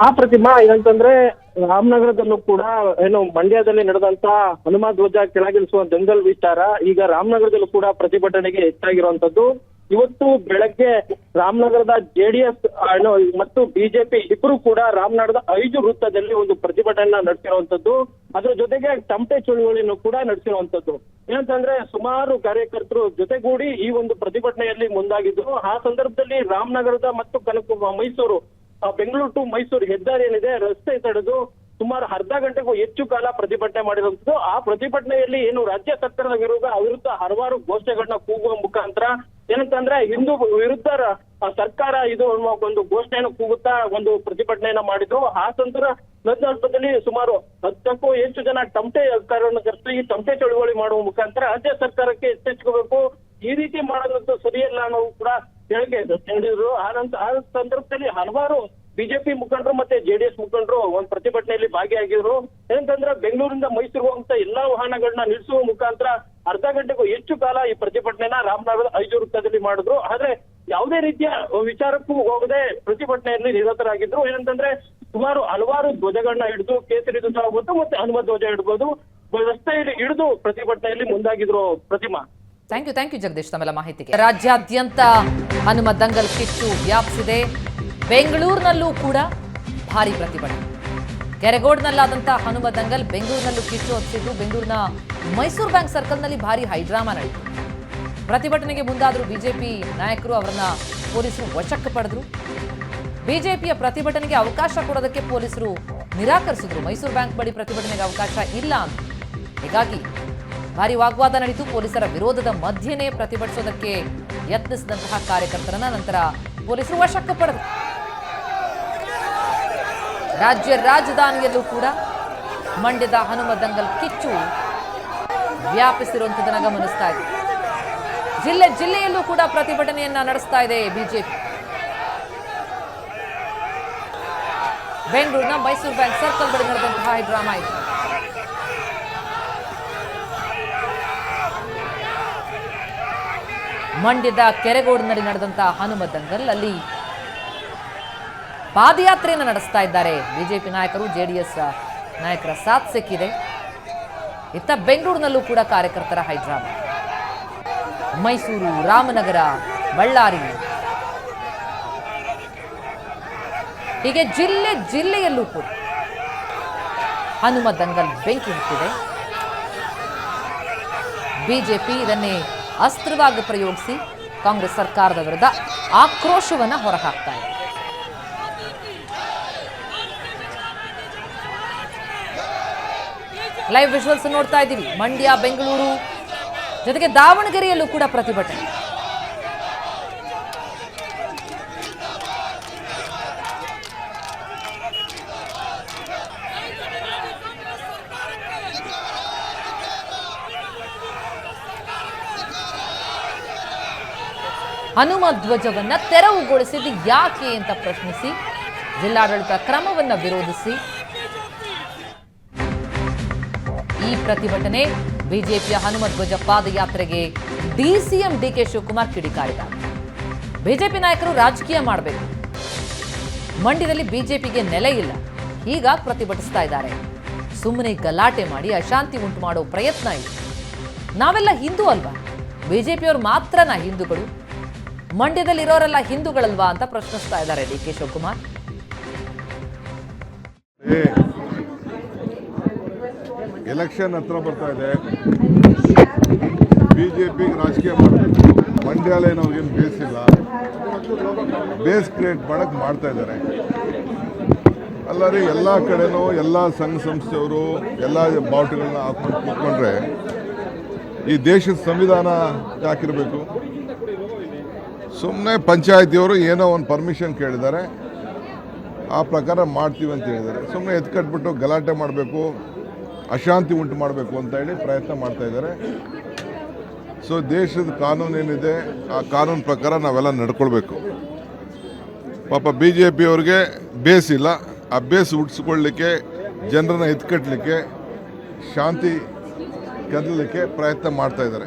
ಆ ಪ್ರತಿಮಾ ಏನಂತಂದ್ರೆ ರಾಮನಗರದಲ್ಲೂ ಕೂಡ ಏನು ಮಂಡ್ಯದಲ್ಲಿ ನಡೆದಂತ ಹನುಮ ಧ್ವಜ ಕೆಳಗಿಳಿಸುವ ದಂಗಲ್ ವಿಚಾರ ಈಗ ರಾಮನಗರದಲ್ಲೂ ಕೂಡ ಪ್ರತಿಭಟನೆಗೆ ಹೆಚ್ಚಾಗಿರುವಂತದ್ದು ಇವತ್ತು ಬೆಳಗ್ಗೆ ರಾಮನಗರದ ಜೆಡಿಎಸ್ ಮತ್ತು ಬಿಜೆಪಿ ಇಬ್ಬರು ಕೂಡ ರಾಮನಗರದ ಐದು ವೃತ್ತದಲ್ಲಿ ಒಂದು ಪ್ರತಿಭಟನೆ ನಡೆಸಿರುವಂತದ್ದು ಅದ್ರ ಜೊತೆಗೆ ತಮಟೆ ಚಳುವಳಿಯನ್ನು ಕೂಡ ನಡೆಸಿರುವಂತದ್ದು ಏನಂತಂದ್ರೆ ಸುಮಾರು ಕಾರ್ಯಕರ್ತರು ಜೊತೆಗೂಡಿ ಈ ಒಂದು ಪ್ರತಿಭಟನೆಯಲ್ಲಿ ಮುಂದಾಗಿದ್ರು ಆ ಸಂದರ್ಭದಲ್ಲಿ ರಾಮನಗರದ ಮತ್ತು ಕನಕ ಮೈಸೂರು ಬೆಂಗಳೂರು ಟು ಮೈಸೂರು ಹೆದ್ದಾರಿ ಏನಿದೆ, ರಸ್ತೆ ತಡೆದು ಸುಮಾರು ಅರ್ಧ ಗಂಟೆಗೂ ಹೆಚ್ಚು ಕಾಲ ಪ್ರತಿಭಟನೆ ಮಾಡಿರುವಂತದ್ದು ಆ ಪ್ರತಿಭಟನೆಯಲ್ಲಿ ಏನು ರಾಜ್ಯ ಸರ್ಕಾರದ ವಿರುದ್ಧ ವಿರುದ್ಧ ಹಲವಾರು ಘೋಷಣೆಗಳನ್ನ ಕೂಗುವ ಮುಖಾಂತರ ಏನಂತಂದ್ರೆ ಹಿಂದೂ ವಿರುದ್ಧ ಸರ್ಕಾರ ಇದು ಒಂದು ಘೋಷಣೆಯನ್ನು ಕೂಗುತ್ತಾ ಒಂದು ಪ್ರತಿಭಟನೆಯನ್ನ ಮಾಡಿದ್ರು ಆ ನಂತರ ಸಂದರ್ಭದಲ್ಲಿ ಸುಮಾರು ಹತ್ತಕ್ಕೂ ಹೆಚ್ಚು ಜನ ತಮಟೆ ಕಾರ್ಯವನ್ನು ಕರೆಸಿ ಈ ಟಮಟೆ ಚಳುವಳಿ ಮಾಡುವ ಮುಖಾಂತರ ರಾಜ್ಯ ಸರ್ಕಾರಕ್ಕೆ ಎಚ್ಚೆತ್ಕೋಬೇಕು ಈ ರೀತಿ ಮಾಡೋದಂತೂ ಸರಿಯಲ್ಲ ಅನ್ನೋ ಕೂಡ ಹೇಳಿಕೆ ಹೇಳಿದ್ರು. ಆ ನಂತರ ಆ ಸಂದರ್ಭದಲ್ಲಿ ಹಲವಾರು ಬಿಜೆಪಿ ಮುಖಂಡರು ಮತ್ತೆ ಜೆಡಿಎಸ್ ಮುಖಂಡರು ಒಂದ್ ಪ್ರತಿಭಟನೆಯಲ್ಲಿ ಭಾಗಿಯಾಗಿದ್ರು. ಏನಂತಂದ್ರೆ ಬೆಂಗಳೂರಿಂದ ಮೈಸೂರು ಹೋಗುವಂತ ಎಲ್ಲಾ ವಾಹನಗಳನ್ನ ನಿಲ್ಲಿಸುವ ಮುಖಾಂತರ ಅರ್ಧ ಗಂಟೆಗೂ ಹೆಚ್ಚು ಕಾಲ ಈ ಪ್ರತಿಭಟನೆನ ರಾಮನಗರದ ಐದು ವೃತ್ತದಲ್ಲಿ ಮಾಡಿದ್ರು. ಆದ್ರೆ ಯಾವುದೇ ರೀತಿಯ ವಿಚಾರಕ್ಕೂ ಹೋಗದೆ ಪ್ರತಿಭಟನೆಯಲ್ಲಿ ನಿರತರಾಗಿದ್ರು. ಏನಂತಂದ್ರೆ ಸುಮಾರು ಹಲವಾರು ಧ್ವಜಗಳನ್ನ ಹಿಡಿದು, ಕೇಸರಿ ಧ್ವಜ ಆಗ್ಬೋದು ಮತ್ತೆ ಹನುಮ ಧ್ವಜ ಇಡ್ಬೋದು ರಸ್ತೆಯಲ್ಲಿ ಹಿಡಿದು ಪ್ರತಿಭಟನೆಯಲ್ಲಿ ಮುಂದಾಗಿದ್ರು Pratima. Thank you thank you Jagadish ತಮ್ಮೆಲ್ಲ ಮಾಹಿತಿಗೆ. ರಾಜ್ಯಾದ್ಯಂತ ಹನುಮ ದಂಗಲ್ ಕಿಚ್ಚು ವ್ಯಾಪಿಸಿದೆ. ಬೆಂಗಳೂರಿನಲ್ಲೂ ಕೂಡ ಭಾರಿ ಪ್ರತಿಭಟನೆ. ಕೆರೆಗೋಡ್ನಲ್ಲಾದಂಥ ಹನುಮ ದಂಗಲ್ ಬೆಂಗಳೂರಿನಲ್ಲೂ ಕಿಚ್ಚು ಹೊತ್ತಿದ್ದು ಬೆಂಗಳೂರಿನ ಮೈಸೂರು ಬ್ಯಾಂಕ್ ಸರ್ಕಲ್ನಲ್ಲಿ ಭಾರಿ ಹೈಡ್ರಾಮಾ ನಡೆಯಿತು. ಪ್ರತಿಭಟನೆಗೆ ಮುಂದಾದರೂ ಬಿಜೆಪಿ ನಾಯಕರು ಅವರನ್ನ ಪೊಲೀಸರು ವಶಕ್ಕೆ ಪಡೆದ್ರು. ಬಿಜೆಪಿಯ ಪ್ರತಿಭಟನೆಗೆ ಅವಕಾಶ ಕೊಡೋದಕ್ಕೆ ಪೊಲೀಸರು ನಿರಾಕರಿಸಿದ್ರು. ಮೈಸೂರು ಬ್ಯಾಂಕ್ ಬಳಿ ಪ್ರತಿಭಟನೆಗೆ ಅವಕಾಶ ಇಲ್ಲ ಅಂತ. ಹೀಗಾಗಿ ಭಾರಿ ವಾಗ್ವಾದ ನಡೆಯಿತು ಪೊಲೀಸರ ವಿರೋಧದ ಮಧ್ಯೆನೇ ಪ್ರತಿಭಟಿಸೋದಕ್ಕೆ ಯತ್ನಿಸಿದಂತಹ ಕಾರ್ಯಕರ್ತರನ್ನ ನಂತರ ಪೊಲೀಸರು ವಶಕ್ಕೆ ಪಡೆದರು. ರಾಜ್ಯ ರಾಜಧಾನಿಯಲ್ಲೂ ಕೂಡ ಮಂಡ್ಯದ ಹನುಮ ದಂಗಲ್ ಕಿಚ್ಚು ವ್ಯಾಪಿಸಿರುವಂಥದ್ದನ್ನು ಗಮನಿಸ್ತಾ ಇದೆ. ಜಿಲ್ಲೆ ಜಿಲ್ಲೆಯಲ್ಲೂ ಕೂಡ ಪ್ರತಿಭಟನೆಯನ್ನ ನಡೆಸ್ತಾ ಇದೆ ಬಿಜೆಪಿ. ಬೆಂಗಳೂರಿನ ಮೈಸೂರು ಬ್ಯಾಂಕ್ ಸರ್ಕಲ್ ಬಳಿ ನಡೆದಂತಹ ಈ ಡ್ರಾಮಾ ಇದು. ಮಂಡ್ಯದ ಕೆರೆಗೋಡಿನಲ್ಲಿ ನಡೆದಂತಹ ಹನುಮ ದಂಗಲ್ ಅಲ್ಲಿ ಪಾದಯಾತ್ರೆಯನ್ನು ನಡೆಸ್ತಾ ಇದ್ದಾರೆ. ಬಿಜೆಪಿ ನಾಯಕರು, ಜೆಡಿಎಸ್ ನಾಯಕರ ಸಾಥ್ ಸಿಕ್ಕಿದೆ. ಇತ್ತ ಬೆಂಗಳೂರಿನಲ್ಲೂ ಕೂಡ ಕಾರ್ಯಕರ್ತರ ಹೈದರಾಬಾದ್ ಮೈಸೂರು ರಾಮನಗರ, ಬಳ್ಳಾರಿ. ಹೀಗೆ ಜಿಲ್ಲೆ ಜಿಲ್ಲೆಯಲ್ಲೂ ಕೂಡ ಹನುಮ ದಂಗಲ್ ಬೆಂಕಿ ಹತ್ತಿದೆ. ಬಿಜೆಪಿ ಇದನ್ನೇ ಅಸ್ತ್ರವಾಗಿ ಪ್ರಯೋಗಿಸಿ ಕಾಂಗ್ರೆಸ್ ಸರ್ಕಾರದ ವಿರುದ್ಧ ಆಕ್ರೋಶವನ್ನ ಹೊರಹಾಕ್ತಾ ಇದೆ. ಲೈವ್ ವಿಜುವಲ್ಸ್ ನೋಡ್ತಾ ಇದ್ದೀವಿ. ಮಂಡ್ಯ, ಬೆಂಗಳೂರು, ಜೊತೆಗೆ ದಾವಣಗೆರೆಯಲ್ಲೂ ಕೂಡ ಪ್ರತಿಭಟನೆ. ಹನುಮ ಧ್ವಜವನ್ನು ತೆರವುಗೊಳಿಸಿದ್ದು ಯಾಕೆ ಅಂತ ಪ್ರಶ್ನಿಸಿ, ಜಿಲ್ಲಾಡಳಿತ ಕ್ರಮವನ್ನು ವಿರೋಧಿಸಿ ಈ ಪ್ರತಿಭಟನೆ ಬಿಜೆಪಿಯ ಹನುಮತ್ ಧ್ವಜ ಪಾದಯಾತ್ರೆಗೆ ಡಿಸಿಎಂ ಡಿಕೆ ಶಿವಕುಮಾರ್ ಕಿಡಿಕಾರಿದ್ದಾರೆ ಬಿಜೆಪಿ ನಾಯಕರು ರಾಜಕೀಯ ಮಾಡಬೇಕು. ಮಂಡ್ಯದಲ್ಲಿ ಬಿಜೆಪಿಗೆ ನೆಲೆ ಇಲ್ಲ. ಈಗ ಪ್ರತಿಭಟಿಸ್ತಾ ಇದ್ದಾರೆ. ಸುಮ್ಮನೆ ಗಲಾಟೆ ಮಾಡಿ ಅಶಾಂತಿ ಉಂಟು ಮಾಡೋ ಪ್ರಯತ್ನ ಇದೆ ನಾವೆಲ್ಲ ಹಿಂದೂ ಅಲ್ವಾ? ಬಿಜೆಪಿಯವರು ಮಾತ್ರನಾ ಹಿಂದೂಗಳು. ಮಂಡ್ಯದಲ್ಲಿ ಇರೋರೆಲ್ಲ ಹಿಂದೂಗಳಲ್ವಾ ಅಂತ ಪ್ರಶ್ನಿಸ್ತಾ ಇದ್ದಾರೆ ಡಿ ಕೆ ಶಿವಕುಮಾರ್. ಎಲೆಕ್ಷನ್ ಹತ್ರ ಬರ್ತಾ ಇದೆ. ಬಿಜೆಪಿಗೆ ರಾಜಕೀಯ ಮಾಡಬೇಕು. ಮಂಡ್ಯಾಲೇ ಬೇಸಿಲ್ಲ. ಬೇಸ್ ಕ್ರಿಯೇಟ್ ಮಾಡೋಕ್ಕೆ ಮಾಡ್ತಾ ಇದ್ದಾರೆ. ಅಲ್ಲರಿ ಎಲ್ಲ ಕಡೆನೂ ಎಲ್ಲ ಸಂಘ ಸಂಸ್ಥೆಯವರು ಎಲ್ಲ ಬಾವುಟಗಳನ್ನ ಹಾಕೊಂಡು ಕೂತ್ಕೊಂಡ್ರೆ ಈ ದೇಶದ ಸಂವಿಧಾನ ಯಾಕಿರಬೇಕು? ಸುಮ್ಮನೆ ಪಂಚಾಯತಿಯವರು ಏನೋ ಒಂದು ಪರ್ಮಿಷನ್ ಕೇಳಿದ್ದಾರೆ. ಆ ಪ್ರಕಾರ ಮಾಡ್ತೀವಿ ಅಂತ ಹೇಳಿದ್ದಾರೆ. ಸುಮ್ಮನೆ ಎತ್ಕಟ್ಬಿಟ್ಟು ಗಲಾಟೆ ಮಾಡಬೇಕು. ಅಶಾಂತಿ ಉಂಟು ಮಾಡಬೇಕು ಅಂತ ಹೇಳಿ ಪ್ರಯತ್ನ ಮಾಡ್ತಾ ಇದ್ದಾರೆ. ಸೊ ದೇಶದ ಕಾನೂನು ಏನಿದೆ, ಆ ಕಾನೂನು ಪ್ರಕಾರ ನಾವೆಲ್ಲ ನಡ್ಕೊಳ್ಬೇಕು. ಪಾಪ ಬಿ ಜೆ ಬೇಸ್ ಇಲ್ಲ ಆ ಬೇಸ್ ಹುಟ್ಟಿಸ್ಕೊಳ್ಳಿಕ್ಕೆ ಜನರನ್ನ ಎತ್ಕಟ್ಟಲಿಕ್ಕೆ ಶಾಂತಿ ಕದಲಿಕ್ಕೆ ಪ್ರಯತ್ನ ಮಾಡ್ತಾ ಇದ್ದಾರೆ.